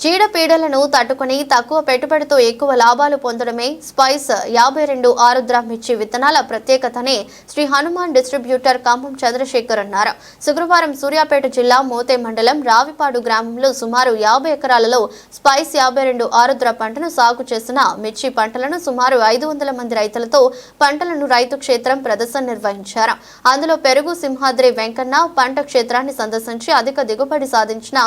చీడపీడలను తట్టుకుని తక్కువ పెట్టుబడితో ఎక్కువ లాభాలు పొందడమే స్పైస్. యాభై రెండు ఆరుద్ర మిర్చి విత్తనాల ప్రత్యేకతని శ్రీ హనుమాన్ డిస్ట్రిబ్యూటర్ కంభం చంద్రశేఖర్ అన్నారు. శుక్రవారం సూర్యాపేట జిల్లా మోతే మండలం రావిపాడు గ్రామంలో సుమారు యాభై ఎకరాలలో స్పైస్ యాభై రెండు ఆరుద్ర పంటను సాగు చేసిన మిర్చి పంటలను సుమారు ఐదు వందల మంది రైతులతో పంటలను రైతు క్షేత్రం ప్రదర్శన నిర్వహించారు. అందులో పెరుగు సింహాద్రి వెంకన్న పంట క్షేత్రాన్ని సందర్శించి అధిక దిగుబడి సాధించిన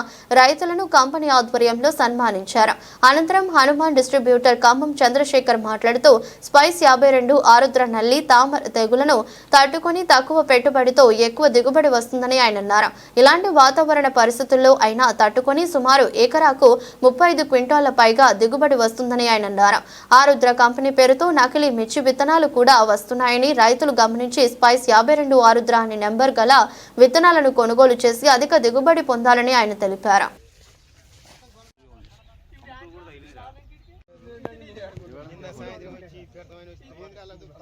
రైతులను కంపెనీ ఆధ్వర్యం ఆధ్వర్యంలో సన్మానించారు. అనంతరం హనుమాన్ డిస్ట్రిబ్యూటర్ ఖమ్మం చంద్రశేఖర్ మాట్లాడుతూ స్పైస్ యాభై రెండు ఆరుద్ర నల్లి తామర తెగులను తట్టుకుని తక్కువ పెట్టుబడితో ఎక్కువ దిగుబడి వస్తుందని ఆయన అన్నారు. ఇలాంటి వాతావరణ పరిస్థితుల్లో అయినా తట్టుకుని సుమారు ఎకరాకు ముప్పై ఐదు క్వింటాల పైగా దిగుబడి వస్తుందని ఆయన అన్నారు. ఆరుద్ర కంపెనీ పేరుతో నకిలీ మిర్చి విత్తనాలు కూడా వస్తున్నాయని రైతులు గమనించి స్పైస్ యాభై రెండు ఆరుద్ర అనే నెంబర్ గల విత్తనాలను కొనుగోలు చేసి అధిక దిగుబడి పొందాలని ఆయన తెలిపారు.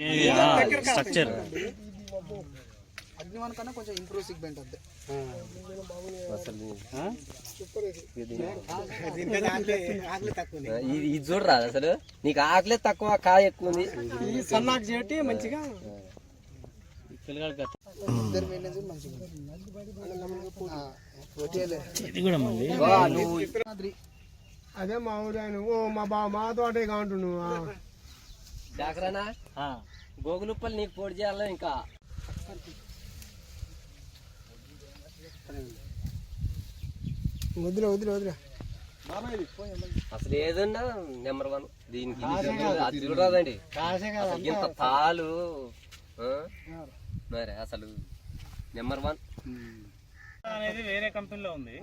స్ట్రక్చర్ అగ్నివాన్ కన్నా కొంచెం ఇంప్రూవ్ సిగ్మెంట్ అంతే. ఇది ఇది చూడరా అసలు? నీకు ఆకలే తక్కువ కాయ ఎక్కువ ఉంది. సన్నాకు చేయటి మంచిగా అదే మా ఊరు ఆయన ఓ మా బా మా తోటే కాంటును జాగ్రనా గోగులుప్పలు నీకు పొడి చేయాలి ఇంకా? వదిలే వదిలే వదిలే. అసలు ఏదన్నా నెంబర్ వన్. దీనికి ఇది అది చూడరాదండి అసలు ఇంత తాలు. ఆ? మరి అసలు నెంబర్ వన్. అనేది వేరే కంపెనీలో ఉంది.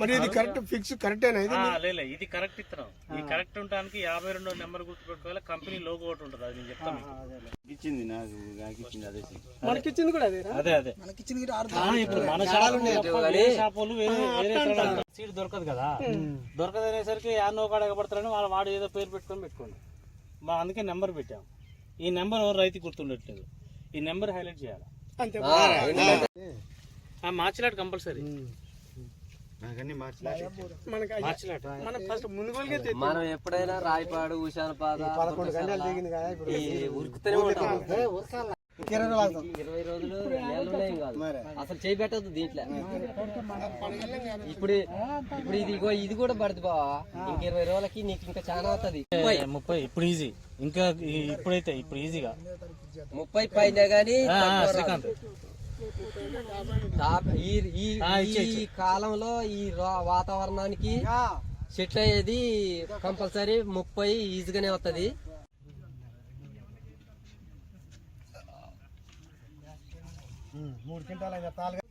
మరి ఇది కరెక్ట్ ఫిక్స్ కరెక్టేనా ఇది? ఆ, లేలే ఇది కరెక్ట్ ఇత్తనం. ఈ కరెక్ట్ ఉండడానికి యాభై రెండో నెంబర్ గుర్తుపెట్టుకోవాలి కంపెనీ లోగో ఒకటి ఉంటుంది అది నేను చెప్తాను ఇచ్చింది నాకు ఇచ్చింది అదే మనకి ఇచ్చింది కూడా అదే అదే. అదే మనకి ఇచ్చింది ఇప్పుడు మన షాపులు వేరే వేరే సీట్ దొరకదు కదా. దొరకదు అనేసరికి యాన్నో కాడ ఎగబడతారని వాళ్ళు వాడు ఏదో పేరు పెట్టుకొని పెట్టుకోండి. మా అందుకే నెంబర్ పెట్టాం. ఈ నెంబర్ రైతు గుర్తుండట్లేదు. ఈ నెంబర్ హైలైట్ చేయాలి. అంతే మార్చిలాట్ కంపల్సరీ మనకి మార్చిలాట్ మన ఫస్ట్ ముందుగోలుగా మనం ఎప్పుడైనా రాయపాడు ఉషానపాద ఈ ఉరుకుతూనే ఉంటాం. ఇరవై రోజులు అసలు చేయి పెట్టద్దు దీంట్లో. ఇప్పుడు ఇప్పుడు ఇది ఇది కూడా పడుతుంది బావా. ఇంక ఇరవై రోజులకి నీకు ఇంకా చాలా అవుతుంది. ముప్పై. ఇప్పుడు ఈజీ ఇంకా ఇప్పుడైతే ఇప్పుడు ఈజీగా ముప్పై పైన ఆ, శ్రీకాంత్. ఈ కాలంలో ఈ వాతావరణానికి సెట్ అయ్యేది కంపల్సరీ ముప్పై ఈజీగానే వస్తుంది మూడు క్వింటాలు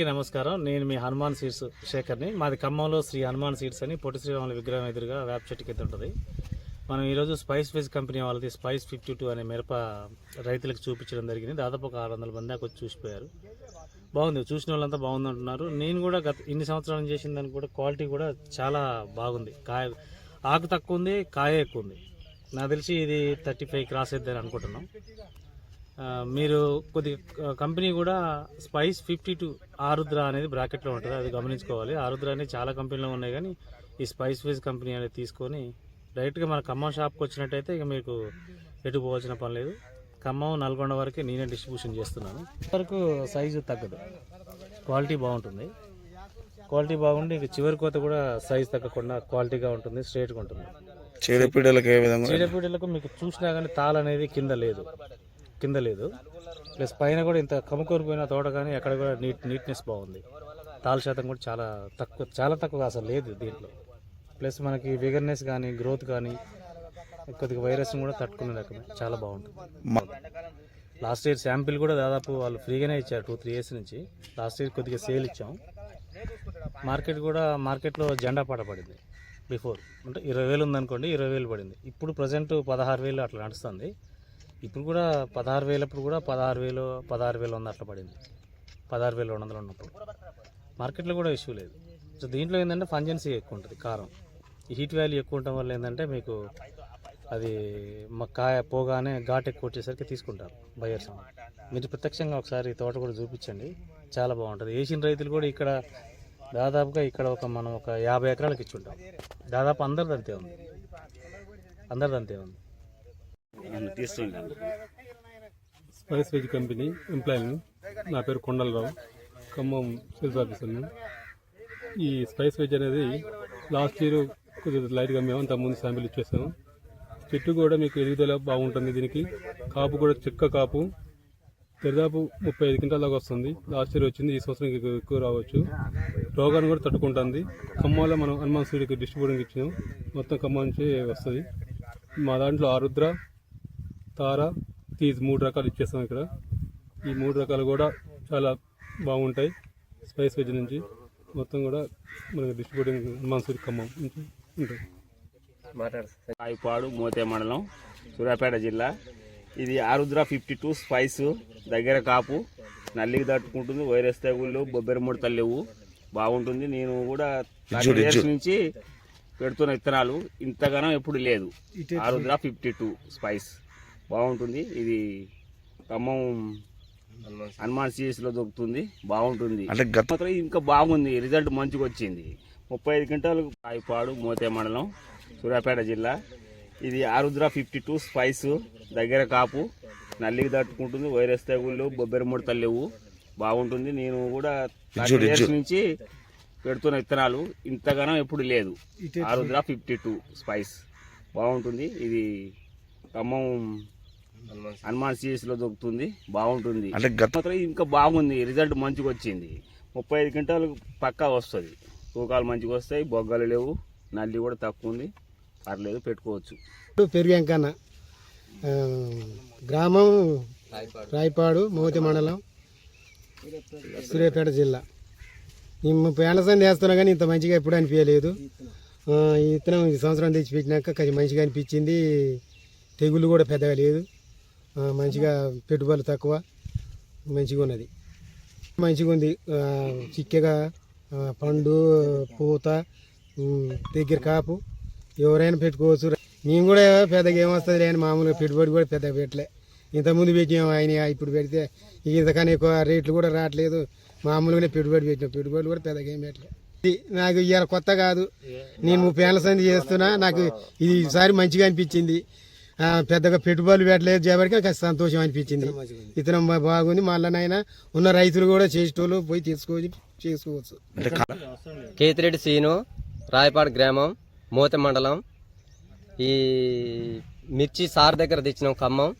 అందరికీ ఓకే నమస్కారం. నేను మీ హనుమాన్ సీడ్స్ శేఖర్ని. మాది ఖమ్మంలో శ్రీ హనుమాన్ సీడ్స్ అని పొట్టి శ్రీరాముల విగ్రహం ఎదురుగా వేప చెట్టు కింద ఉంటుంది. మనం ఈరోజు స్పైస్ ఫిజ్ కంపెనీ వాళ్ళది స్పైస్ ఫిఫ్టీ టూ అనే మిరప రైతులకు చూపించడం జరిగింది. దాదాపు ఒక ఆరు వందల మంది వచ్చి చూసిపోయారు. బాగుంది. చూసిన వాళ్ళంతా బాగుంది అంటున్నారు నేను కూడా గత ఇన్ని సంవత్సరాలు చేసిన దానికి కూడా క్వాలిటీ కూడా చాలా బాగుంది. కాయ ఆకు తక్కువ ఉంది కాయ ఎక్కువ ఉంది. నాకు తెలిసి ఇది థర్టీ ఫైవ్ క్రాస్ అవుతుంది అనుకుంటున్నాం. మీరు కొద్ది కంపెనీ కూడా స్పైస్ ఫిఫ్టీ టూ ఆరుద్ర అనేది బ్రాకెట్లో ఉంటుంది అది గమనించుకోవాలి. ఆరుద్ర అనేది చాలా కంపెనీలో ఉన్నాయి కానీ ఈ స్పైస్ ఫేజ్ కంపెనీ అనేది తీసుకొని డైరెక్ట్గా మన ఖమ్మం షాప్కి వచ్చినట్టయితే ఇక మీకు ఎటు పోవాల్సిన పని లేదు. ఖమ్మం నల్గొండ వరకే నేనే డిస్ట్రిబ్యూషన్ చేస్తున్నాను. వరకు సైజు తగ్గదు. క్వాలిటీ బాగుంటుంది. క్వాలిటీ బాగుండి ఇక చివరి కోత కూడా సైజ్ తగ్గకుండా క్వాలిటీగా ఉంటుంది స్ట్రేట్గా ఉంటుంది. చీడపీడలకు ఏ విధంగా? చీడపీడలకు మీకు చూసినా కానీ తాళ అనేది కింద లేదు. కింద లేదు. ప్లస్ పైన కూడా ఇంత కమ్ముకోరిపోయిన తోట కానీ అక్కడ కూడా నీట్ నీట్నెస్ బాగుంది. తాళ శాతం కూడా చాలా తక్కువ చాలా తక్కువ అసలు లేదు దీంట్లో. ప్లస్ మనకి విగర్నెస్ కానీ గ్రోత్ కానీ కొద్దిగా వైరస్ని కూడా తట్టుకునే రకమే. చాలా బాగుంటుంది. లాస్ట్ ఇయర్ శాంపిల్ కూడా దాదాపు వాళ్ళు ఫ్రీగానే ఇచ్చారు టూ త్రీ ఇయర్స్ నుంచి. లాస్ట్ ఇయర్ కొద్దిగా సేల్ ఇచ్చాం. మార్కెట్ కూడా మార్కెట్లో జెండా పాట పడింది బిఫోర్ అంటే ఇరవై వేలు ఉందనుకోండి ఇరవై వేలు పడింది. ఇప్పుడు ప్రజెంట్ పదహారు వేలు అట్లా నడుస్తుంది. ఇప్పుడు కూడా పదహారు వేలప్పుడు కూడా పదహారు వేలు పదహారు వేలు వంద అట్లా పడింది. పదహారు వేలు రెండు వందలు ఉన్నప్పుడు. మార్కెట్లో కూడా ఇష్యూ లేదు. సో దీంట్లో ఏంటంటే ఫంజెన్సీ ఎక్కువ ఉంటుంది కారం. ఈ హీట్ వాల్యూ ఎక్కువ ఉండటం వల్ల ఏంటంటే మీకు అది మా కాయ పోగానే ఘాట్ ఎక్కువ వచ్చేసరికి తీసుకుంటారు బయర్స్ మీరు ప్రత్యక్షంగా ఒకసారి తోట కూడా చూపించండి. చాలా బాగుంటుంది. వేసిన రైతులు కూడా ఇక్కడ దాదాపుగా ఇక్కడ ఒక మనం ఒక యాభై ఎకరాలకు ఇచ్చి ఉంటాం. దాదాపు అందరిది అంతే ఉంది. అందరిది అంతే ఉంది. స్పైస్ వెజ్ కంపెనీ ఎంప్లాయీని. నా పేరు కొండలరావు. ఖమ్మం సేల్స్ ఆఫీసర్ని. ఈ స్పైస్ వెజ్ అనేది లాస్ట్ ఇయర్ కొద్దిగా లైట్గా మేము అంత ముందు శాంపిల్ ఇచ్చేసాము. చెట్టు కూడా మీకు ఎదుగుదల బాగుంటుంది దీనికి. కాపు కూడా చెక్క కాపు. దాదాపు ముప్పై ఐదు క్వింటాల దాకా వస్తుంది. లాస్ట్ ఇయర్ వచ్చింది ఈ సంవత్సరం ఎక్కువ రావచ్చు. రోగాన్ని కూడా తట్టుకుంటుంది. ఖమ్మంలో మనం హనుమాన్ సీడ్కి డిస్ట్రిబ్యూటింగ్ ఇచ్చినాం. మొత్తం ఖమ్మం నుంచి వస్తుంది. మా దాంట్లో ఆరుద్ర తార తీజ్ మూడు రకాలు ఇచ్చేస్తాం ఇక్కడ. ఈ మూడు రకాలు కూడా చాలా బాగుంటాయి స్పైస్ వెజ్ నుంచి. మొత్తం కూడా మనకి డిస్ట్రిబ్యూటింగ్ హనుమాన్ ఖమ్మం నుంచి ఉంటాయి రాయిపాడు మోతే మండలం సూర్యాపేట జిల్లా. ఇది ఆరుద్ర ఫిఫ్టీ టూ స్పైస్ దగ్గర కాపు. నల్లికి తట్టుకుంటుంది వైరస్ తెగుళ్ళు బొబ్బెర ముడతలు లేవు. బాగుంటుంది. నేను కూడా థర్టీ ఇయర్స్ నుంచి పెడుతున్న విత్తనాలు. ఇంతగానో ఎప్పుడు లేదు. ఆరుద్ర ఫిఫ్టీ టూ స్పైస్ బాగుంటుంది. ఇది ఖమ్మం హనుమాన్ సిఎస్లో దొరుకుతుంది. బాగుంటుంది. అంటే గత ఇంకా బాగుంది. రిజల్ట్ మంచిగా వచ్చింది ముప్పై ఐదు క్వింటాలు కాయపాడు మోతే మండలం సూర్యాపేట జిల్లా. ఇది ఆరుద్ర ఫిఫ్టీ టూ స్పైస్ దగ్గర కాపు. నల్లికి తట్టుకుంటుంది వైరస్ తెగుళ్ళు బొబ్బెర ముడతలు లేవు బాగుంటుంది. నేను కూడా నుంచి పెడుతున్న విత్తనాలు. ఇంతగానో ఎప్పుడు లేదు. Arudra fifty two spice. బాగుంటుంది. ఇది ఖమ్మం హనుమాన్ సిఎస్లో దొరుకుతుంది బాగుంటుంది. అంటే గత ఇంకా బాగుంది రిజల్ట్ మంచిగా వచ్చింది. ముప్పై ఐదు క్వింటాలు పక్కా వస్తుంది. తూకాలు మంచిగా వస్తాయి బొగ్గలు లేవు నల్లి కూడా తక్కువ ఉంది. పర్లేదు పెట్టుకోవచ్చు. పెరుగు వెంకన్న ఆ, గ్రామం రాయపాడు. మోతి మండలం సూర్యాపేట జిల్లా. ఈ ముప్పై ఏళ్ళ సంది వేస్తున్నా కానీ ఇంత మంచిగా ఎప్పుడు అనిపించలేదు. ఈ విత్తనం ఈ సంవత్సరం తెచ్చి పెట్టినాక కొంచెం మంచిగా అనిపించింది. తెగులు కూడా పెద్దగా లేదు. మంచిగా పెట్టుబడులు తక్కువ మంచిగా ఉన్నది. మంచిగా ఉంది. చిక్కగా పండు పూత దగ్గర కాపు ఎవరైనా పెట్టుకోవచ్చు. మేము కూడా పెద్దగా ఏమొస్తుంది లేని మామూలుగా పెట్టుబడి కూడా పెద్దగా పెట్టలే. ఇంతకుముందు పెట్టాం ఆయన ఇప్పుడు పెడితే ఇంతకన్నా ఎక్కువ రేట్లు కూడా రావట్లేదు. మామూలుగానే పెట్టుబడి పెట్టినాం. పెట్టుబడి కూడా పెద్దగా ఏం పెట్టలే. నాకు ఇవాళ కొత్త కాదు. నేను ముప్పై ఏళ్ళ సంది చేస్తున్నా. నాకు ఇది ఈసారి మంచిగా అనిపించింది. పెద్దగా పెట్టుబడులు పెట్టలేదు చేపడికి నాకు సంతోషం అనిపించింది. ఇతనం బాగుంది మళ్ళీ ఉన్న రైతులు కూడా చేసేటోళ్ళు పోయి తీసుకొని చేసుకోవచ్చు. కేతిరెడ్డి సీను రాయపాడు గ్రామం మోత మండలం ఈ మిర్చి సార్ దగ్గర తెచ్చినాం ఖమ్మం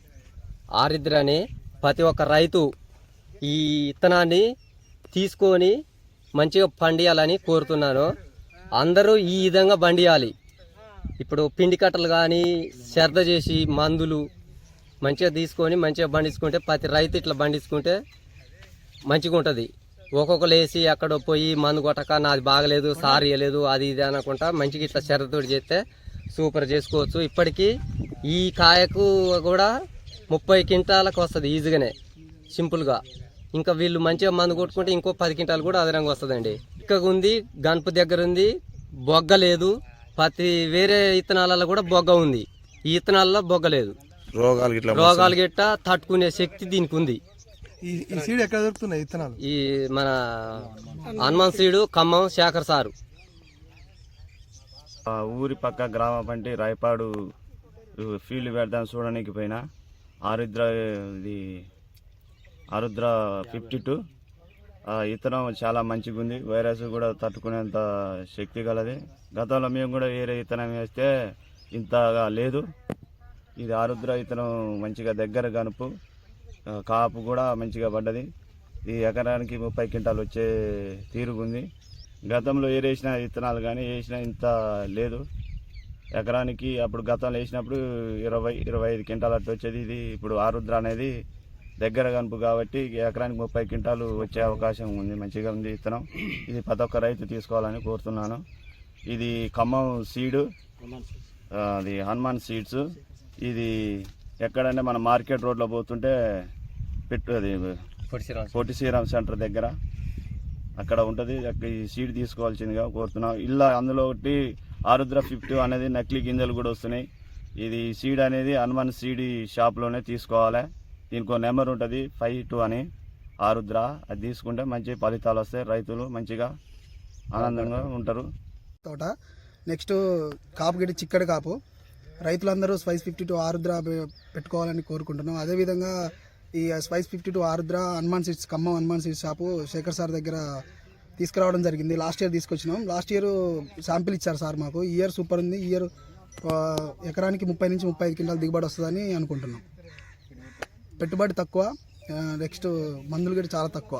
ఆరిద్ర అని ప్రతి ఒక్క రైతు ఈ విత్తనాన్ని తీసుకొని మంచిగా పండియాలని కోరుతున్నాను. అందరూ ఈ విధంగా పండియాలి. ఇప్పుడు పిండి కట్టలు కానీ శ్రద్ధ చేసి మందులు మంచిగా తీసుకొని మంచిగా పండించుకుంటే ప్రతి రైతు ఇట్లా పండించుకుంటే మంచిగా ఉంటుంది. ఒక్కొక్కరు వేసి అక్కడ పోయి మందు కొట్టక నాది బాగలేదు సార్ ఇవ్వలేదు అది ఇది అనకుండా మంచిగా ఇట్లా శ్రద్ధతోటి చేస్తే సూపర్ చేసుకోవచ్చు. ఇప్పటికీ ఈ కాయకు కూడా ముప్పై క్వింటాలకు వస్తుంది ఈజీగానే సింపుల్గా. ఇంకా వీళ్ళు మంచిగా మందు కొట్టుకుంటే ఇంకో పది క్వింటాలు కూడా అదనంగా వస్తుందండి. ఇక్కడ ఉంది గణపు దగ్గర ఉంది బొగ్గ లేదు. ప్రతి వేరే ఇత్తనాలలో కూడా బొగ్గ ఉంది. ఈ ఇత్తనాలలో బొగ్గ లేదు. రోగాలు ఇట్లా రోగాలు గిట్ట తట్టుకునే శక్తి దీనికి ఉంది. ఈ సీడ్ ఎక్కడ దొరుకుతున్నాయి విత్తనాలు ఈ మన హనుమాన్ సీడు ఖమ్మం శేఖర్ సారు. ఆ ఊరి పక్క గ్రామ పంటి రాయపాడు ఫీల్డ్ పెడదాం చూడడానికి పోయినా. ఆరుద్ర ఇది ఆరుద్ర ఫిఫ్టీ టూ. ఇతనం చాలా మంచిగా ఉంది వైరస్ కూడా తట్టుకునేంత శక్తి గలది. గతంలో మేము కూడా వేరే విత్తనం వేస్తే ఇంతగా లేదు. ఇది ఆరుద్ర విత్తనం మంచిగా దగ్గర కనుపు కాపు కూడా మంచిగా పడ్డది. ఈ ఎకరానికి ముప్పై క్వింటాలు వచ్చే తీరుగుంది గతంలో ఏరేసిన విత్తనాలు కానీ వేసిన ఇంత లేదు. ఎకరానికి అప్పుడు గతంలో వేసినప్పుడు ఇరవై ఇరవై ఐదు క్వింటాలు అట్లా వచ్చేది. ఇది ఇప్పుడు ఆరుద్ర అనేది దగ్గర కనుపు కాబట్టి ఎకరానికి ముప్పై క్వింటాలు వచ్చే అవకాశం ఉంది మంచిగా ఉంది విత్తనం ఇది ప్రతి ఒక్క రైతు తీసుకోవాలని కోరుతున్నాను. ఇది ఖమ్మం సీడు అది హనుమాన్ సీడ్స్. ఇది ఎక్కడంటే మన మార్కెట్ రోడ్లో పోతుంటే పెట్టు అది పొట్టి శ్రీరామ్ సెంటర్ దగ్గర అక్కడ ఉంటుంది. అక్కడ ఈ సీడ్ తీసుకోవాల్సిందిగా కోరుతున్నాం. ఇలా అందులో ఒకటి ఆరుద్ర ఫిఫ్టీ అనేది నకిలీ గింజలు కూడా వస్తున్నాయి. ఇది సీడ్ అనేది హనుమాన్ సీడ్ షాప్లోనే తీసుకోవాలి. దీనికి నెంబర్ ఉంటుంది ఫైవ్ టూ అని. ఆరుద్ర అది తీసుకుంటే మంచి ఫలితాలు వస్తాయి. రైతులు మంచిగా ఆనందంగా ఉంటారు. తోట. నెక్స్ట్ కాపు గిడి చిక్కడి కాపు. రైతులందరూ స్పైస్ ఫిఫ్టీ టూ ఆరుద్ర పెట్టుకోవాలని కోరుకుంటున్నాం. అదేవిధంగా ఈ spice fifty two Arudra Hanuman seeds Khammam Hanuman seeds shop Shekhar sir దగ్గర తీసుకురావడం జరిగింది. లాస్ట్ ఇయర్ తీసుకొచ్చినాం. లాస్ట్ ఇయర్ శాంపిల్ ఇచ్చారు సార్ మాకు. ఈ ఇయర్ సూపర్ ఉంది. ఈ ఇయర్ ఎకరానికి ముప్పై నుంచి ముప్పై ఐదు క్వింటాల దిగుబడి వస్తుందని అనుకుంటున్నాం. పెట్టుబడి తక్కువ. నెక్స్ట్ మందులు కూడా చాలా తక్కువ.